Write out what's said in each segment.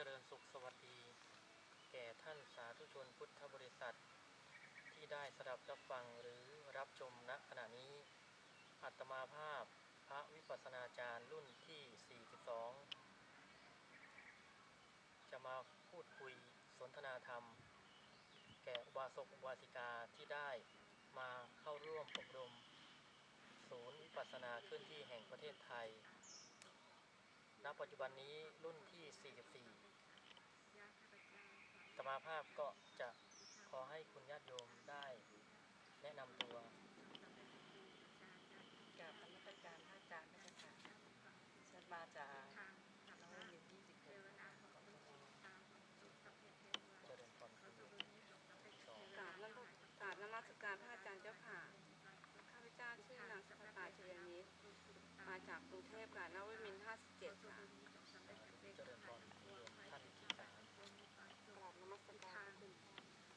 จริญสุขสวัสดี แก่ท่านสาธุชนพุทธบริษัท ที่ได้สดับรับฟังหรือรับชมณขณะนี้ อัตมาภาพพระวิปัสสนาจารย์รุ่นที่ 42 จะมาพูดคุยสนทนาธรรม แก่อุบาสกอุบาสิกาที่ได้มาเข้าร่วมอบรม ศูนย์วิปัสสนาเคลื่อนที่แห่งประเทศไทยณปัจจุบันนี้รุ่นที่ 44 ตมาภาพก็จะขอให้คุณญาติโยมได้แนะนำตัว กับนมัสการพระอาจารย์พระอาจารย์ฉันมาจากน้องมินยี่สิบหก เจริญพรคุณโยมสอง กราบนมัสกราบนมัสการพระอาจารย์เจ้าค่ะ ข้าพเจ้าชื่อนางสัพตาเชยนิดมาจากกรุงเทพค่ะนวมินทร์57 ค่ะ เจริญพรคุณโยมท่านที่สาม กราบนมัสการคุณ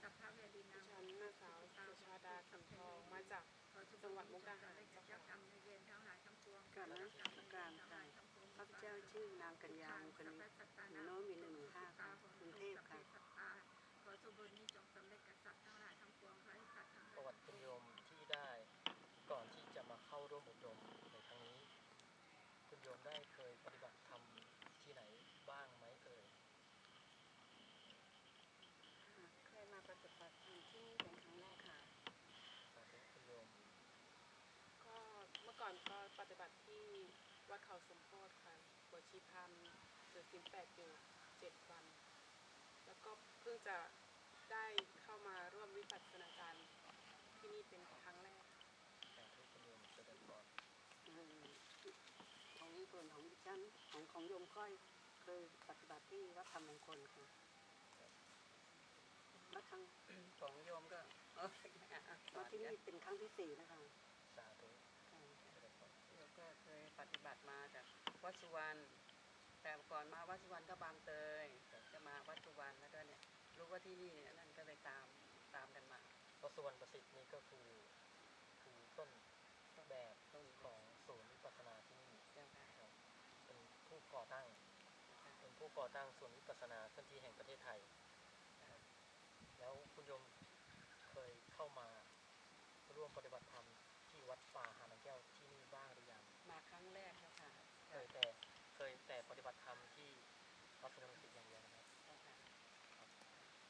กับพระเวรินา ฉันนางสาวสุชาดาขันทองมาจาก จังหวัดมุกดาหารเจ้าเจ้ากรนักราบนมัสการค่ะข้าพเจ้าชื่อนางกัญญามุกนิโนมินหนึ่งห้าค่ะกรุงเทพค่ะขอสมบูรณ์นี้จงสำเร็จกับสัตว์ทั้งหลายทั้งปวงขอให้สัตว์ทั้งหประวัติคุณโยมที่ได้ก่อนที่จะมาเข้าร่วมอบรมในครั้งนี้ คุณโยมได้เคยปฏิบัติธรรมที่ไหนบ้างไหมเอ่ย เคยมาปฏิบัติธรรมที่นี่เป็นครั้งแรกค่ะ สาธุคุณโยม ก็เมื่อ ก่อนก็ปฏิบัติที่วัดเขาสมโพธิค่ะบวชชีพรามถือศีลแปดอยู่เจ็ดวัน แล้วก็เพิ่งจะได้เข้ามาร่วมวิปัสสนาการที่นี่เป็นครั้งแรกสาธุคุณโยมจริญพรเอ่อของส่วนของดิฉันของของโยมก้อยเคยปฏิบัติที่วัดธรรมมงคลค่ะแล้วทางของโยมก็มาที่นี่เป็นครั้งที่สี่นะคะ สาธุ ค่ะ เจริญพร โยมก็เคยปฏิ บัติมาจากวัดสุวรรณแต่ก่อนมาวัดสุวรรณก็บางเตยจะมาวัดสุวรรณแล้วก็เนี่ยรู้ว่าที่นี่เนี่ยนั่นก็เลยตามตามกันมาวัดสุวรรณประสิทธิ์นี่ก็คือคือต้นแบบต้นของศูนย์วิปัสสนาที่นี่เจ้าค่ะครับเป็นผู้ก่อตั้ง เป็นผู้ก่อตั้งศูนย์วิปัสสนาเคลื่อนที่แห่งประเทศไทยนะครับแล้วคุณโยมเคยเข้ามาร่วมปฏิบัติธรรมที่วัดป่าหานังแก้วที่นี่บ้างหรือยัง มาครั้งแรกแล้วค่ะ เคยแต่เคยแต่ปฏิบัติธรรมที่วัดสุวรรณประสิทธิ์อย่างเดียวนะครับ เจ้าค่ะ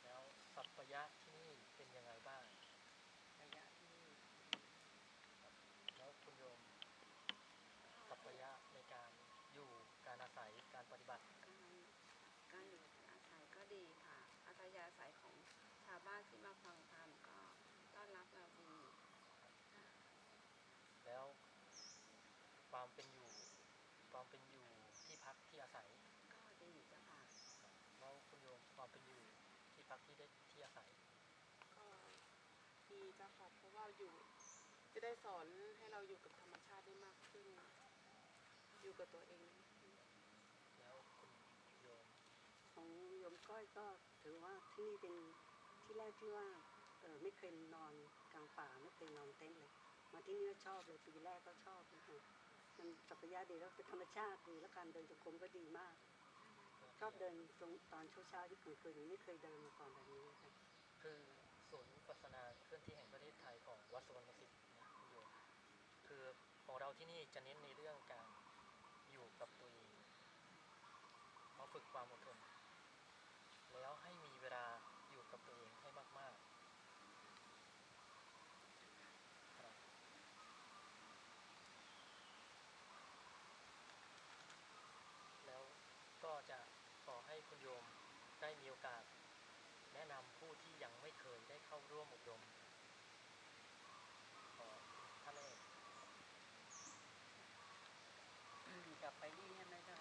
แล้วสัพพยะที่นี่เป็นยังไงบ้าง ระยะที่ แล้วคุณโยมสัพพยะในการอยู่การอาศัยการปฏิบัติ การการอยู่อาศัยก็ ดีค่ะ อัธยาศัยของชาวบ้านที่มาฟังธรรมก็ต้อนรับเราดีแล้วความเป็นอยู่ ความเป็นอยู่ที่พักที่อาศัย ก็ดีเจ้าค่ะแล้วคุณโยมความเป็นอยู่ที่พักที่ได้ที่อาศัย ก็ดีเจ้าค่ะเพราะว่าอยู่จะได้สอนให้เราอยู่กับธรรมชาติได้มากขึ้น อยู่กับตัวเอง แล้วคุณโยม ของ โยมก้อยก็ถือว่าที่นี่เป็นที่แรกที่ว่าเออไม่เคยนอนกลางป่าไม่เคยนอนเต็นท์เลย มาที่นี่ก็ชอบเลยปีแรกก็ชอบนะคะมันสัพยะดีแล้วเป็นธรรมชาติดีแล้วการเดินจงกรมก็ดีมาก ชอบเดินตรงตอนเช้าๆที่กลางคืนไม่เคยเดินมาก่อนแบบนี้ค่ะคือศูนย์ปัสนาเคลื่อนที่แห่งประเทศไทยของวัดสุวรรณประสิทธิ์นะคุณโยมคือของเราที่นี่จะเน้นในเรื่องการอยู่กับตัวเองมาฝึกความอดทนแล้วให้มีเวลาอยู่กับตัวเองให้มากๆครับแล้วก็จะขอให้คุณโยมได้ มีโอกาส แนะนำผู้ที่ยังไม่เคยได้เข้าร่วมอบรมขอท่านแรกอืมกลับไปนี่ใช่ไหมคะ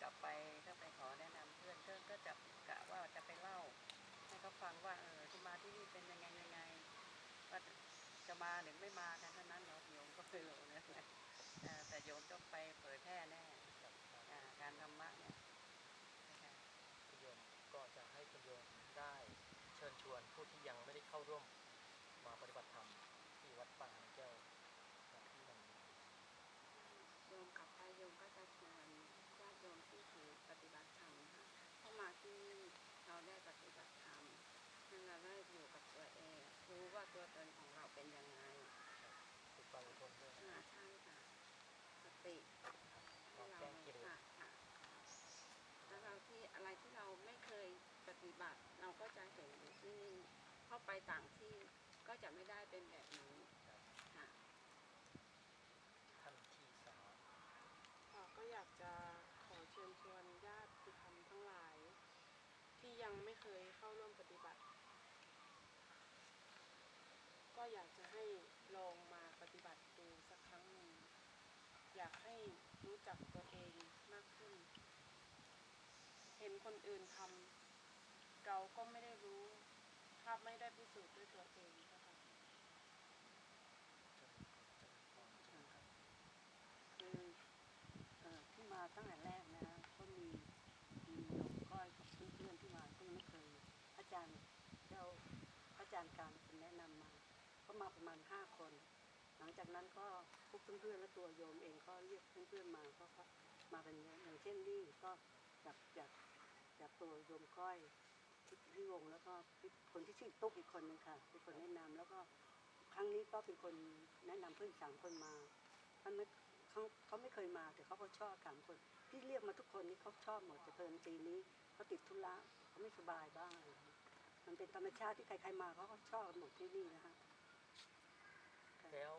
กลับไปก็ไปขอแนะนำเพื่อนเพื่อนก็จะกะว่าจะไปเล่า ให้เขาฟังว่าเออที่มาที่นี่เป็นยังไงยังไงว่าจะมาหรือไม่มากันเท่านั้นเราโยมก็ไม่รู้นะเออแต่โยมต้องไปเผยแพร่แน่กับอ่าการธรรมะเนี่ยนะคะ ที่ยังไม่ได้เข้าร่วมมาปฏิบัติธรรมที่วัดป่าแก้วที่นั่นโยมกับไปโยมก็จะชวนญาติโยมที่ถือปฏิบัติธรรมเข้ามาที่เราได้ปฏิบัติธรรมนั่นเราได้อยู่กับตัวเองรู้ว่าตัวตนของเราเป็นยังไงฝึกไปอดทนด้วยใช่ค่ะสติเราเลสค่ะแล้วเราที่อะไรที่เราไม่เคยปฏิบัติ เราก็จะเห็นที่นี่ เข้าไปต่างที่ก็จะไม่ได้เป็นแบบนี้ค่ะท่านที่สามค่ะก็อยากจะขอเชิญชวนญาติธรรมทั้งหลาย ที่ยังไม่เคยเข้าร่วมปฏิบัติ ก็อยากจะให้ลองมาปฏิบัติดูสักครั้งหนึ่งอยากให้รู้จักตัวเองมากขึ้น เห็นคนอื่นทำเราก็ไม่ได้รู้ ถ้าไม่ได้พิสูจน์ด้วยตัวเองนะคะคือที่มาตั้งแต่แรกนะก็มีมีโยมก้อยกับเพื่อนๆที่มาก็ไม่เคย อาจารย์เจ้าอาจารย์การเป็นแนะนำมา ก็มาประมาณห้าคน หลังจากนั้นก็พวกเพื่อนๆและตัวโยมเองก็เรียกเพื่อนๆมาก็มาเป็นเยอะอย่างเช่นนี่ก็จากจากจากตัวโยมก้อย ที่วงแล้วก็คนที่ชื่อตุ๊กอีกคนนึงค่ะเป็นคนแนะนำแล้วก็ครั้งนี้ก็เป็นคนแนะนำเพื่อนสามคนมาท่านไม่เขาเขาไม่เคยมาแต่เขาก็ชอบสามคน ที่เรียกมาทุกคนนี่เขาชอบหมดแต่เพิ่นปีนี้เขาติดธุระเขาไม่สบายบ้าง มันเป็นธรรมชาติที่ใครๆมาเขาก็ชอบหมดที่นี่นะคะค่ะแล้ว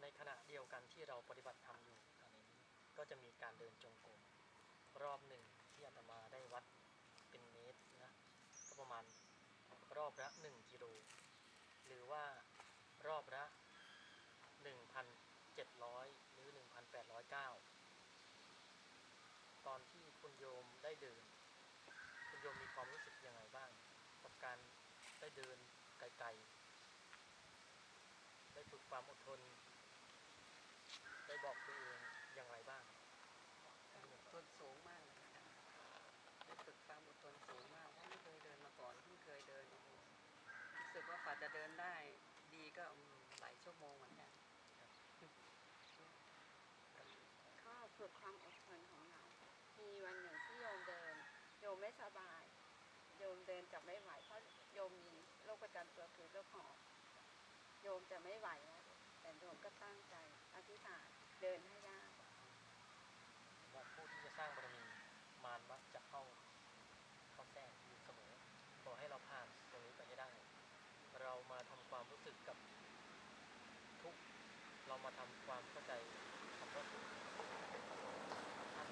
ในขณะเดียวกันที่เราปฏิบัติธรรมอยู่ตอนนี้ก็จะมีการเดินจงกรมรอบหนึ่งที่อาตมาได้วัดเป็นเมตรนะ ก็ประมาณรอบละหนึ่งกิโล หรือว่ารอบละหนึ่งพันเจ็ดร้อยหรือหนึ่งพันแปดร้อยเก้าตอนที่คุณโยมได้เดิน คุณโยมมีความรู้สึกยังไงบ้าง กับการได้เดินไกลๆ ได้ฝึกความอดทน ได้บอกตัวเองอย่างไรบ้าง อดทนสูงมากเลยค่ะได้ฝึกความอดทนสูงมากเพราะไม่เคยเดินมาก่อนเพิ่งเคยเดินโอ้โหรู้สึกว่ากว่า จะเดินได้ดีก็หลายชั่วโมงเหมือนกันก็ฝึกความอดทนของเรา มีวันหนึ่งที่โยมเดิน โยมไม่สบาย โยมเดินจะไม่ไหว เพราะโยมมีโรคประจำตัวคือโรคหอบโยมจะไม่ไหวแล้ว แต่โยมก็ตั้งใจอธิษฐานเดินให้ได้ว่าผู้ที่จะสร้างบารมีมารมักจะเข้าเข้าแทรกอยู่เสมอขอให้เราผ่านตรงนี้ไปให้ได้ เรามาทำความรู้สึกกับทุกข์เรา มาทำความเข้าใจคำว่ากาน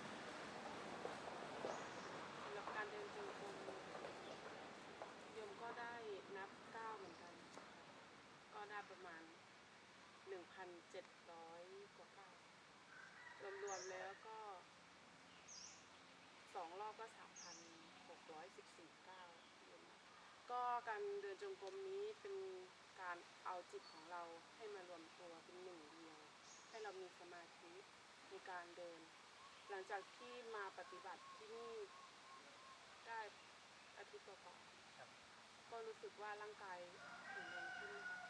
สำหรับการเดินจงกรมโยมก็ได้นับก้าวเหมือนกัน ก็ได้ประมาณ 1,700 กว่าก้าวรวมๆแล้วก็สองรอบก็ 3,614ก้าวโยมก็การเดินจงกรมนี้เป็นการเอาจิตของเราให้มารวมตัวเป็นหนึ่ง ให้เรามีสมาธิในการเดิน หลังจากที่มาปฏิบัติที่นี่ได้อาทิตย์กว่าๆครับก็รู้สึกว่าร่างกายแข็งแรงขึ้นนะคะ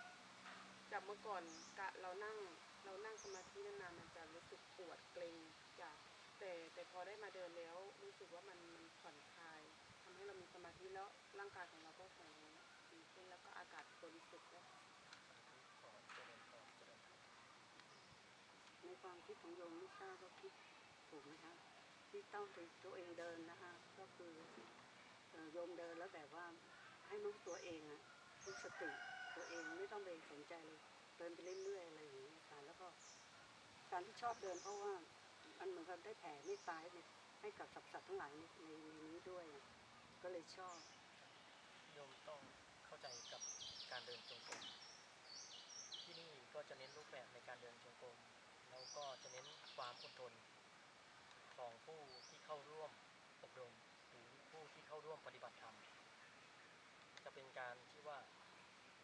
จากเมื่อก่อนกะเรานั่งเรานั่งสมาธินานๆมันจะรู้สึกปวดเกร็งจากแต่แต่พอได้มาเดินแล้วรู้สึกว่ามันมันผ่อนคลายทำให้เรามีสมาธิแล้วร่างกายของเราก็แข็งแรงดีขึ้นแล้วก็อากาศบริสุทธิ์ด้วย ขอเจริญพรเจริญพร ใน ความคิดของโยมไม่ทราบว่าคิดถูกไหมคะที่ต้องตัวเองเดินนะคะ ก็คือโยมเดินแล้วแบบว่าให้รู้ตัวเองอะรู้สติตัวเองไม่ต้องไปสนใจเลยเดินไปเรื่อยๆอะไรอย่างนี้ยค่ะแล้วก็การที่ชอบเดินเพราะว่ามันเหมือนกับได้แผ่เมตตาให้ให้กับสัตว์สัตว์ทั้งหลายในในนนี้ด้วย ก็เลยชอบโยมต้องเข้าใจกับการเดินจงกรมที่นี่ก็จะเน้นรูปแบบในการเดินจงกรม ก็จะเน้นความอดทนของผู้ที่เข้าร่วมอบรมหรือผู้ที่เข้าร่วมปฏิบัติธรรม จะเป็นการที่ว่า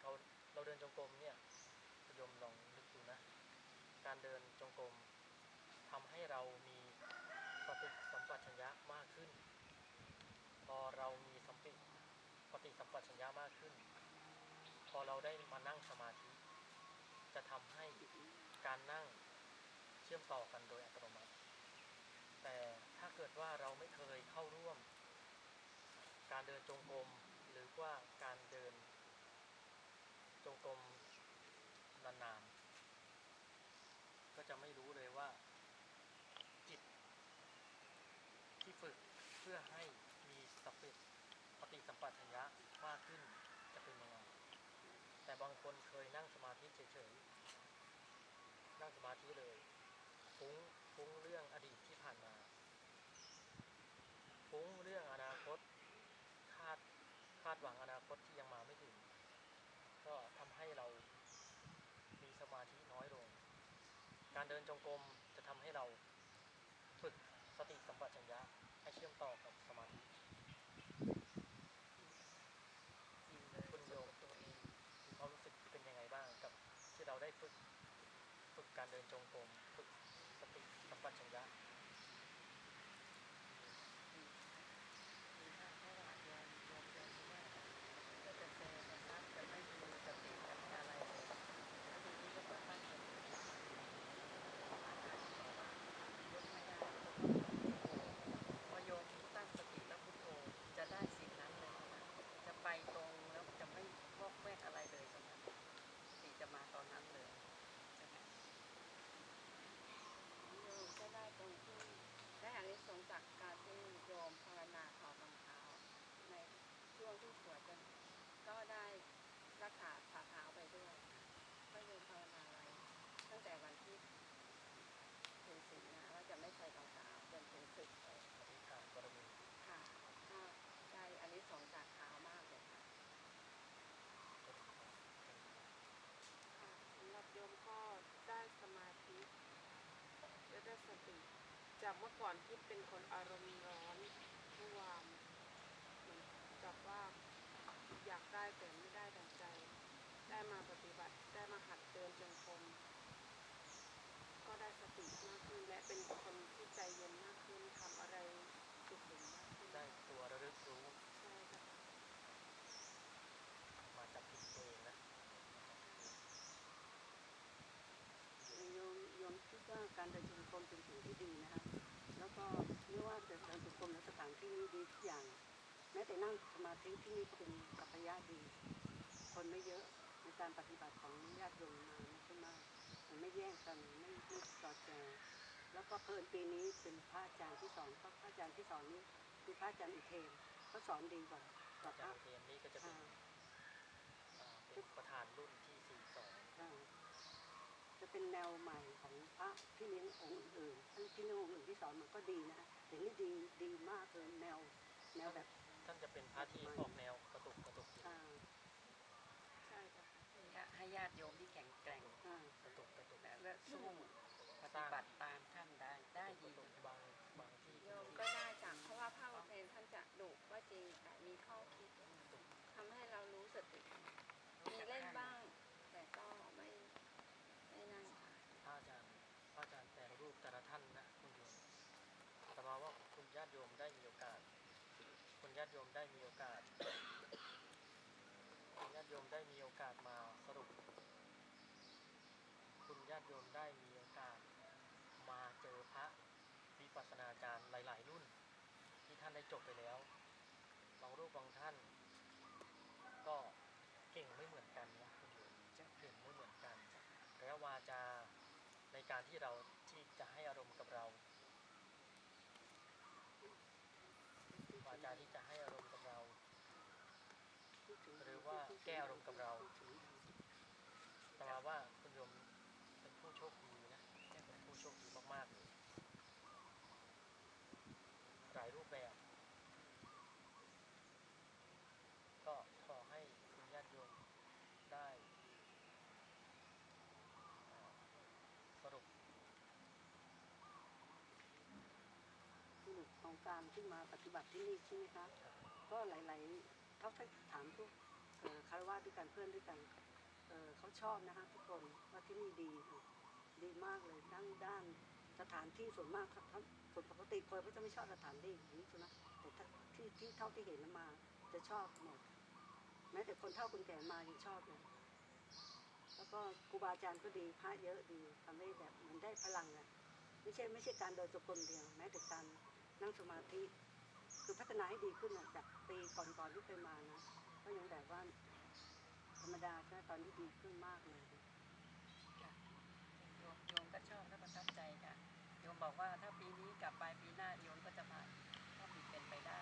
เราเราเดินจงกรมเนี่ยโยมลองนึกดูนะ การเดินจงกรมทำให้เรามีสติสัมปชัญญะมากขึ้น พอเรามีสัมปิปฏิสัมปชัญญะมากขึ้น พอเราได้มานั่งสมาธิ จะทำให้การนั่ง ชื่อมต่อกันโดยอัตโนมัติ แต่ถ้าเกิดว่าเราไม่เคยเข้าร่วม การเดินจงกรมหรือว่าการเดินจงกรมนานๆ ก็จะไม่รู้เลยว่า จิต ที่ฝึกเพื่อให้มีสติปฏิสัมปชัญญะมากขึ้นจะเป็นยังไง แต่บางคนเคยนั่งสมาธิเฉยๆ นั่งสมาธิเลย ฟุ้งฟุ้งเรื่องอดีตที่ผ่านมาฟุ้งเรื่องอนาคตคาดคาดหวังอนาคตที่ยังมาไม่ถึง ก็ทำให้เรามีสมาธิน้อยลง การเดินจงกรมจะทำให้เราฝึกสติสัมปชัญญะให้เชื่อมต่อกับสมาธิคุณโยมตัวเองมีความรู้สึกเป็นยังไงบ้างกับที่เราได้ฝึกฝึกการเดินจงกรมฝึกสติสัมปชัญญะ มีภาพเพราะว่าโยมโยมเดินที่ว่าก็จะเจอแต่นักจะไม่มีสติกับอะไรเลยแล้วทีนี้ก็มาตั้งสติอาจารย์บอกว่ายกไม่ได้ก็ต้องพุทโธพอโยมตั้งสติแล้วพุทโธจะได้สิ่งนั้นเลยนะจะไปตรงแล้วจะไม่วอกแวกอะไรเลยตรงนั้นสติจะมาตอนนั้นเลยใช่ไหม โยมก็ได้ตรงที่ได้อานิสงส์จากการที่โยมภาวนาถอดรองเท้าในช่วงที่สวดกันก็ได้รักษาฝ่าเท้าไปด้วยก็โยมภาวนาไว้ตั้งแต่วันที่ถือศีลนะว่าจะไม่ใส่รองเท้าจนถึงศึกเลย อธิษฐานบารมี ค่ะก็ได้อานิสงส์จากเท้ามากเลยค่ะ ค่ะสำหรับโยมก็ได้สมาธิและได้สติ จากเมื่อก่อนที่เป็นคนอารมณ์ร้อนผู้วานเหมือนกับว่าอยากได้แต่ไม่ได้ดังใจ ได้มาปฏิบัติได้มาหัดเดินจงกรมก็ได้สติมากขึ้นและเป็นคนที่ใจเย็นมากขึ้นทำอะไรสุขุมมากขึ้น ได้ตัวระลึกรู้ ใช่ค่ะ มาจากจิตตัวเองนะ โยมโยมคิดว่าการเดินจงกรมเป็นสิ่งที่ดีนะคะแล้วก็ไม่ว่า จะเดินจงกรมในสถานที่นี้ดีทุกอย่าง แม้แต่นั่งสมาธิที่นี่ก็เป็นกัปยะดี คนไม่เยอะในการปฏิบัติของญาติโยมมาไม่ใช่มากมันไม่แย่งกันไม่ไม่สอดแจงแล้วก็เพิ่นปีนี้เป็นพระอาจารย์ที่สอนเพราะพระอาจารย์ที่สอนนี้คือพระอาจารย์อุเทนเขาสอนดีกว่าอากว่าพจาระรย์เทียนนี่ก็จะเป็นอ่าอ่าเป็นประธานรุ่นที่42อ่าจะเป็นแนวใหม่ของพระที่เลี้ยงองค์อื่นๆทั้งที่เลี้ยงองค์อื่นที่สอนมันก็ดีนะ แต่นี่ดีดีมากเลยแนวแนวแบบ ท่านจะเป็นพระที่ออกแนวกระตุกกระตุกอ่าใช่ค่ะให้ญาติโยมที่แข็งแกร่งอ่ากระตุกกระตุกและสู้ปฏิบัติตามท่านได้ได้ดีกระตุกบางบางที่ โยมก็ได้จากเพราะว่าพระอุเทนท่านจะดุว่าจริงแต่มีข้อคิดทำให้เรารู้สติ มีเล่นบ้าง แต่ก็ไม่ไม่นั่นค่ะ พระอาจารย์พระอาจารย์แต่ละรูปแต่ละท่านนะคุณโยมแต่มาว่าคุณญาติโยมได้มีโอกาส คุณ ญาติโยมได้มีโอกาสคุณญาติโยมได้มีโอกาสมาสรุป คุณญาติโยมได้มีโอกาสมาเจอพระวิปัสสนาจารย์หลาย ๆ รุ่น ที่ท่านได้จบไปแล้วบางรูปบางท่าน ก็เก่งไม่เหมือนกันนะคุณโยมเก่งไม่เหมือนกันแล้ววาจาในการที่เราที่จะให้อารมณ์กับเรา วาจาที่จะให้อารมณ์กับเรา พูดถึง หรือว่าแก้อารมณ์กับเราแต่มาว่าคุณโยมเป็นผู้โชคดีนะเป็นผู้โชคดีมากๆเลยหลายรูปแบบ ก็ขอให้คุณญาติโยมได้เอ่อสรุปสรุปของการที่มาปฏิบัติที่นี่ใช่ไหมคะ ก็หลาย ๆ เขาถ้าถามพวกเอ่อ คารวะด้วยกันเพื่อนด้วยกันเเขาชอบนะคะทุกคนว่าที่นี่ดีค่ะดีมากเลยด้านด้านสถานที่ส่วนมากครับส่วนปกติคนก็จะไม่ชอบสถานที่อย่างนี้ใช่ไหมแต่ที่ที่เท่าที่เห็นมา จะชอบหมดแม้แต่คนเฒ่าคนแก่มายังชอบเลยแล้วก็ครูบาอาจารย์ก็ดีพระเยอะดีทำให้แบบเหมือนได้พลังอะไม่ใช่ไม่ใช่การเดินจงกรมเดียว แม้แต่การนั่งสมาธิ คือพัฒนาให้ดีขึ้นอะจากปีก่อนๆที่เคยมานะ ก็ยังแบบว่าธรรมดาใช่ตอนนี้ดีขึ้นมากเลยค่ะโยมโยมก็ชอบและประทับใจค่ะโยมบอกว่าถ้าปีนี้กลับไปปีหน้าโยมก็จะมามีเป็นไปได้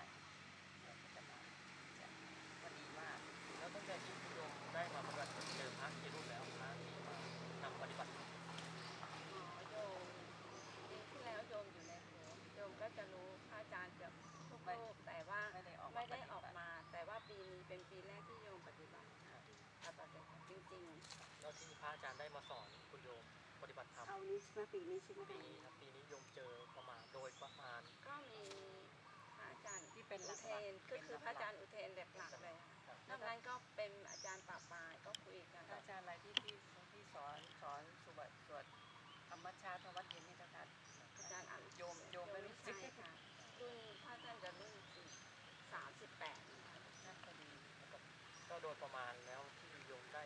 โยมก็จะมาจะก็ดีมาก แล้วตั้งแต่ที่คุณโยมได้มาปฏิบัติเจอพระกี่รูปแล้วพระที่มานำปฏิบัติธรรม อ๋อโยมปีที่แล้วโยมอยู่ในโบสถ์โยมก็จะรู้พระอาจารย์เกือบทุกรูปแต่ว่า ไม่ได้ออก ไม่ได้ ปฏิ อ บั อก ติ มา แต่ว่าปีนี้เป็นปีแรกที่โยมปฏิบัติปฏิบัติจริง แล้วที่พระอาจารย์ได้มาสอนคุณโยมปฏิบัติธรรมเอานี้ใช่ไหมปีนี้ใช่ไหมปีนี้ครับปีนี้โยมเจอประมาณโดยประมาณๆก็มีพระอาจารย์ที่เป็นหอุลักเทๆนก็คือพระอาจารย์อุเทนหลักๆเลยค่ะนอกนั้นก็เป็นอาจารย์ป่าปลายก็คุยกันพระอาจารย์อะไรที่ที่ที่สอนสอนสวดสวดธรรมชาติวัดเย็นนี่เจ้าค่ะอาจารย์อันโยมโยมไม่รู้สึกใช่ค่ะรุ่นพระอาจารย์จะรุ่นสามสิบแปดน่าจะดีก็โดยประมาณแล้วที่โยมได้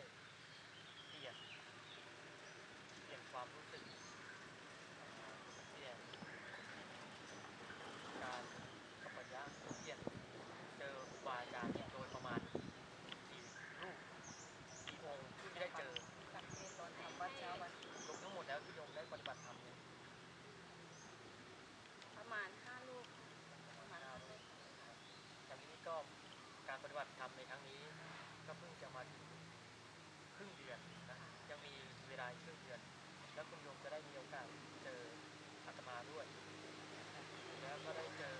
เปลี่ยนเปลี่ยน ความรู้สึกเปลี่ยนการสัพยะเปลี่ยนเจอครูบาอาจารย์เนี่ยโดยประมาณกี่รูปกี่องค์ที่ได้เจอหลักเทศน์ตอนทำวัดเช้าวันรวมทั้งหมดแล้วที่โยมได้ปฏิบัติธรรมเนี่ยประมาณห้าลูกประมาณห้าลูกอย่างนี้ก็การปฏิบัติธรรมในครั้งนี้ ก็เพิ่งจะมาถึงครึ่งเดือนนะยังมีเวลาอีกครึ่งเดือน แล้วคุณโยมจะได้มีโอกาสเจออาตมาด้วย แล้วก็ได้เจอ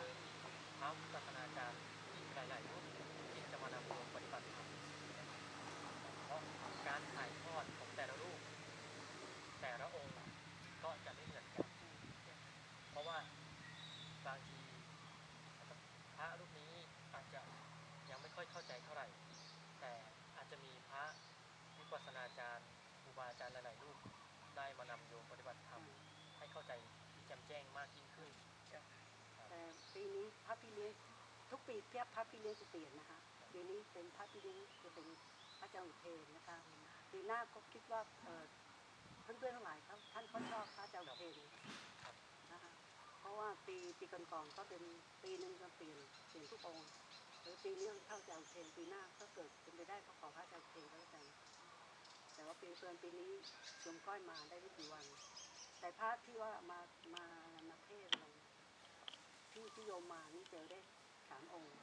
พระศาสนาจารย์อีกหลายๆรูปที่จะมานำโยมปฏิบัติธรรมเพราะการถ่ายทอดของแต่ละรูป แต่ละองค์ก็จะไม่เหมือนกันเพราะว่าบางทีพระรูปนี้อาจจะยังไม่ค่อยเข้าใจเท่าไหร่ แต่อาจจะมีพระวิปัสสนาจารย์ครูบาอาจารย์หลายๆรูปได้มานำโยมปฏิบัติธรรมให้ เข้าใจแจ่มแจ้งมากยิ่งขึ้นแต่ปีนี้พระพี่เลี้ยงทุกปีเทียบพระพี่เลี้ยงจะเปลี่ยนนะคะปีนี้เป็นพระพี่เลี้ยงจะเป็นพระเจ้าอุเทนนะคะปีหน้าก็คิดว่าเอ่อเพื่อนทั้งหลายครับท่านก็ชอบพระเจ้าอุเทนนะคะเพราะว่าปีปีก่อนๆก็เป็นปีหนึ่งก็เปลี่ยนเปลี่ยนทุกองค์หรือปีนี้เข้าเจ้าอุเทนปีหน้าก็เกิดเป็นไปได้ก็ขอพระเจ้าอุเทนก็แล้วกันแต่ว่าปีเฟิร์นปีนี้โยมก้อยมาได้ไม่กี่วัน แต่พระที่ว่ามามามาเทศน์อะไรเนี่ยที่ที่โยมมานี่เจอได้สามองค์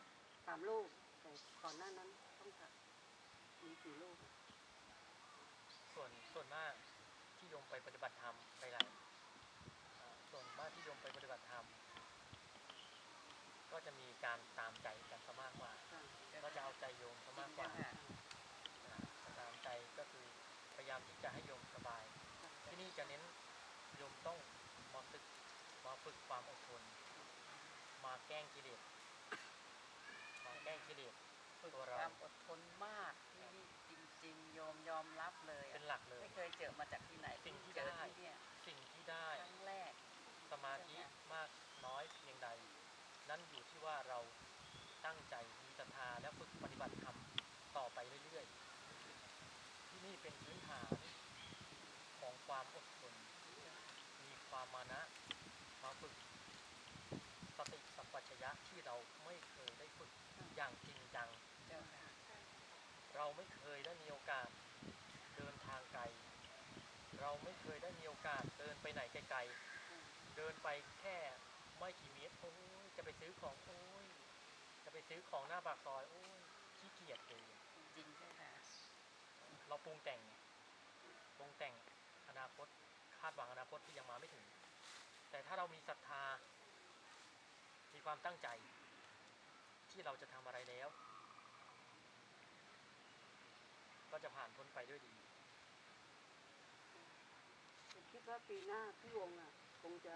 สามลูกแต่ก่อนหน้านั้นต้องค่ะมีกี่ลูกอะส่วนส่วนมากที่โยมไปปฏิบัติธรรมหลายๆอ่าส่วนมากที่โยมไปปฏิบัติธรรมก็จะมีการตามใจกันซะมากกว่าค่ะก็จะเอาใจโยมซะมากกว่าค่ะอ่าตามใจก็คือพยายามที่จะให้โยมสบาย ที่นี่จะเน้น โยมต้องมาฝึกมาฝึกความอดทน มาแกล้งกิเลสมาแกล้งกิเลสฝึกตัวคเราวามอดทนมากที่นี่จริงๆโยมยอมรับเลยเป็นหลักเลย ไม่เคยเจอมาจากที่ไหนสิ่งที่เจอได้ที่เนี่ยสิ่งที่ได้ครั้งแรกสมาธิมากน้อยเพียงใด นั่นอยู่ที่ว่าเราตั้งใจมีศรัทธาและฝึกปฏิบัติธรรมต่อไปเรื่อยๆ ที่นี่เป็นพื้นฐานของความอดทนมี ความมานะ มาฝึกสติสัมปชัญญะที่เราไม่เคยได้ฝึกอย่างจริงจังเจ้าค่ะเราไม่เคยได้มีโอกาสเดินทางไกล เราไม่เคยได้มีโอกาสเดินไปไหนไกลๆ เดินไปแค่ไม่กี่เมตรโอ้ยจะไปซื้อของโอ้ยจะไปซื้อของหน้าปากซอยโอ้ยขี้เกียจเลยจริงๆเจ้าค่ะเราปรุงแต่งไงปรุงแต่งอนาคต คาดหวังอนาคตที่ยังมาไม่ถึง แต่ถ้าเรามีศรัทธา มีความตั้งใจ ที่เราจะทำอะไรแล้ว ก็จะผ่านพ้นไปด้วยดีผมคิดว่าปีหน้าพี่วงอะ คงจะ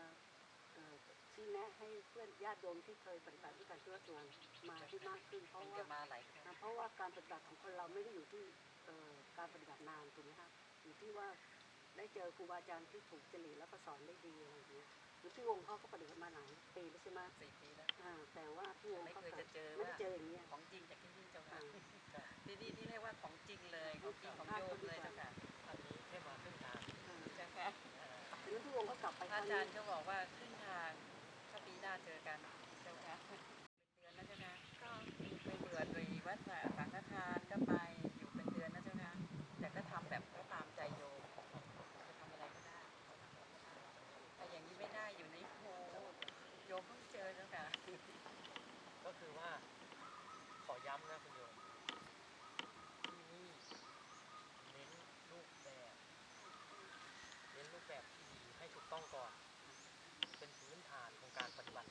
เอ่อชี้แนะให้เพื่อนญาติโยมที่เคยปฏิบัติที่การช่วยตัวมาที่มากขึ้นเพคราะงว่าจะมาหลายครั้งนะเพราะว่าการปฏิบัติของคนเราไม่ได้อยู่ที่เอ่อการปฏิบัตินานถูกไหมคะอยู่ที่ว่า ได้เจอครูบาอาจารย์ที่ถูกจริตแล้วก็สอนได้ดีอะไรอย่างเงี้ยหรือพี่วงเขาก็ปฏิบัติมาหลายปีแล้วใช่ไหมสี่ปีแล้วอ่าแต่ว่าพี่วงไม่ก็เคยจะเจอไม่ได้ว่าเจออย่างเงี้ยของจริงจากที่นี่เจ้าค่ะอ่าที่นี่ที่เรียกว่าของจริงเลยของจริงของโยมเลยเจ้าค่ะอันนี้แค่มาครึ่งทางอ่าเจ้าค่ะอ่าทีนี้พี่วงก็กลับไปพระคอารั้งจารนี้ย์ก็บอกว่าครึ่งทางถ้าปีหน้าเจอกันเจ้าค่ะเป็นเดือนนะเจ้าค่ะก็ไปเบื่อตรีวัดสังฆทานก็ไป ย้ำนะคุณโยมที่นี่เน้นรูปแบบเน้นรูปแบบที่ดีให้ถูกต้องก่อน เป็นพื้นฐานของการปฏิบัติ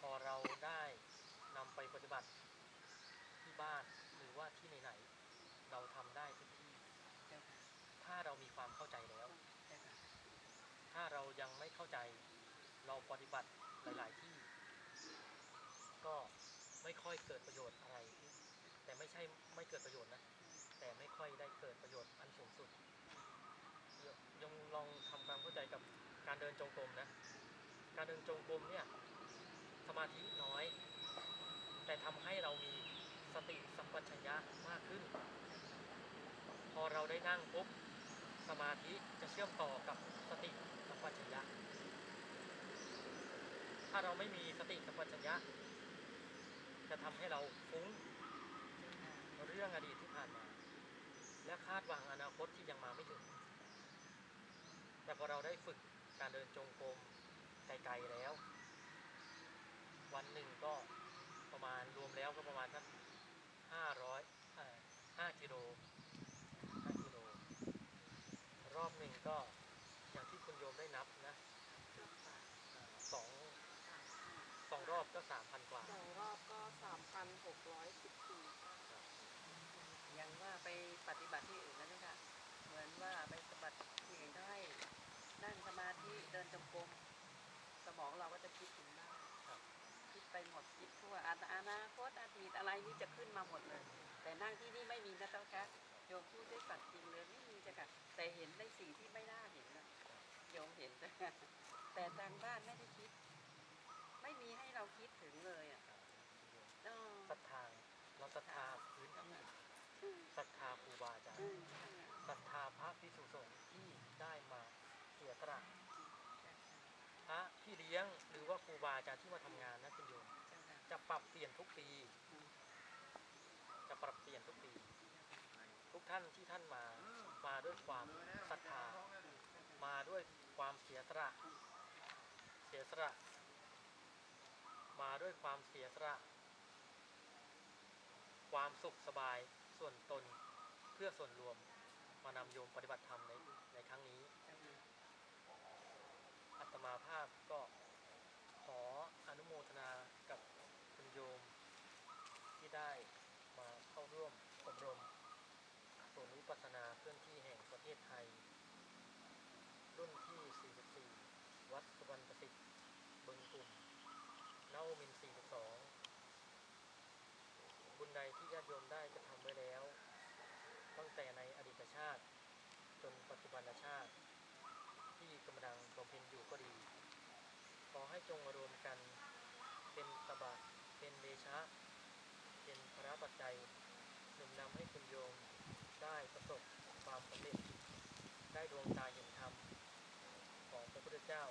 พอเราได้นำไปปฏิบัติที่บ้านหรือว่าที่ไหนๆเราทำได้ทุกที่ ถ้าเรามีความเข้าใจแล้ว ถ้าเรายังไม่เข้าใจเราปฏิบัติหลาย ๆ ที่ ไม่ค่อยเกิดประโยชน์อะไร แต่ไม่ใช่ไม่เกิดประโยชน์นะ แต่ไม่ค่อยได้เกิดประโยชน์อันสูงสุดยยงลองทำความเข้าใจกับการเดินจงกรมนะ การเดินจงกรมเนี่ยสมาธิน้อย แต่ทำให้เรามีสติสัมปชัญญะมากขึ้น พอเราได้นั่งปุ๊บสมาธิจะเชื่อมต่อกับสติสัมปชัญญะถ้าเราไม่มีสติสัมปชัญญะ จะทำให้เราฟุ้งเรื่องอดีตที่ผ่านมา และคาดหวังอนาคตที่ยังมาไม่ถึง แต่พอเราได้ฝึกการเดินจงกรมไกลๆแล้ว วันหนึ่งก็ประมาณรวมแล้วก็ประมาณสักห้าร้อยห้ากิโลห้ากิโล รอบหนึ่งก็อย่างที่คุณโยมได้นับนะสองสองรอบก็สามพันกว่าสองร พันหกร้อยสิบสี่ยังว่าไปปฏิบัติที่อื่นนั่นเลยค่ะ เหมือนว่าไปปฏิบัติที่อื่นได้นั่งสมาธิเดินจงกรมสมองเราก็จะคิดถึงได้ครับคิดไปหมดคิดทั่วอนาอนาคตอดีตอะไรนี่จะขึ้นมาหมดเลย แต่นั่งที่นี่ไม่มีนะเจ้าค่ะโยมพูดด้วยสัตย์จริงเลยไม่มีเจ้าค่ะแต่เห็นในสิ่งที่ไม่น่าเห็นนะโยมเห็นแต่แต่ทางบ้านไม่ได้คิด ไม่มีให้เราคิดถึงเลยอะอ๋อ ศรัทธาเราศรัทธาพื้นที่ศรัทธาครูบาอาจารย์ศรัทธาพระพิสุสงฆ์ที่ได้มาเสียสละพระพี่เลี้ยงหรือว่าครูบาอาจารย์ที่มาทำงานนะคุณโยมจะจะปรับเปลี่ยนทุกปี จะปรับเปลี่ยนทุกปี ทุกท่านที่ท่านมามาด้วยความศรัทธา มาด้วยความเสียสละเสียสละมาด้วยความเสียสละ ความสุขสบายส่วนตนเพื่อส่วนรวมมานำโยมปฏิบัติธรรมในในครั้งนี้เจ้าค่ะอัตมาภาพก็ขออนุโมทนากับคุณโยมที่ได้มาเข้าร่วมอบรมศูนย์วิปัสสนาเคลื่อนที่แห่งประเทศไทย รุ่นที่ 44 วัดสุวรรณประสิทธิ์บึงกลุ่มเน่ามิน 42 ใดที่ญาติโยมได้กระทำไว้แล้ว ตั้งแต่ในอดีตชาติ จนปัจจุบันชาติ ที่กำลังบำเพ็ญอยู่ก็ดี ขอให้จงมารวมกัน เป็นตบะเป็นเดชะ เป็นพระปัจจัยหนุนนำให้คุณโยมได้ประสบความสำเร็จ ได้ดวงตาเห็นธรรมของพระพุทธเจ้า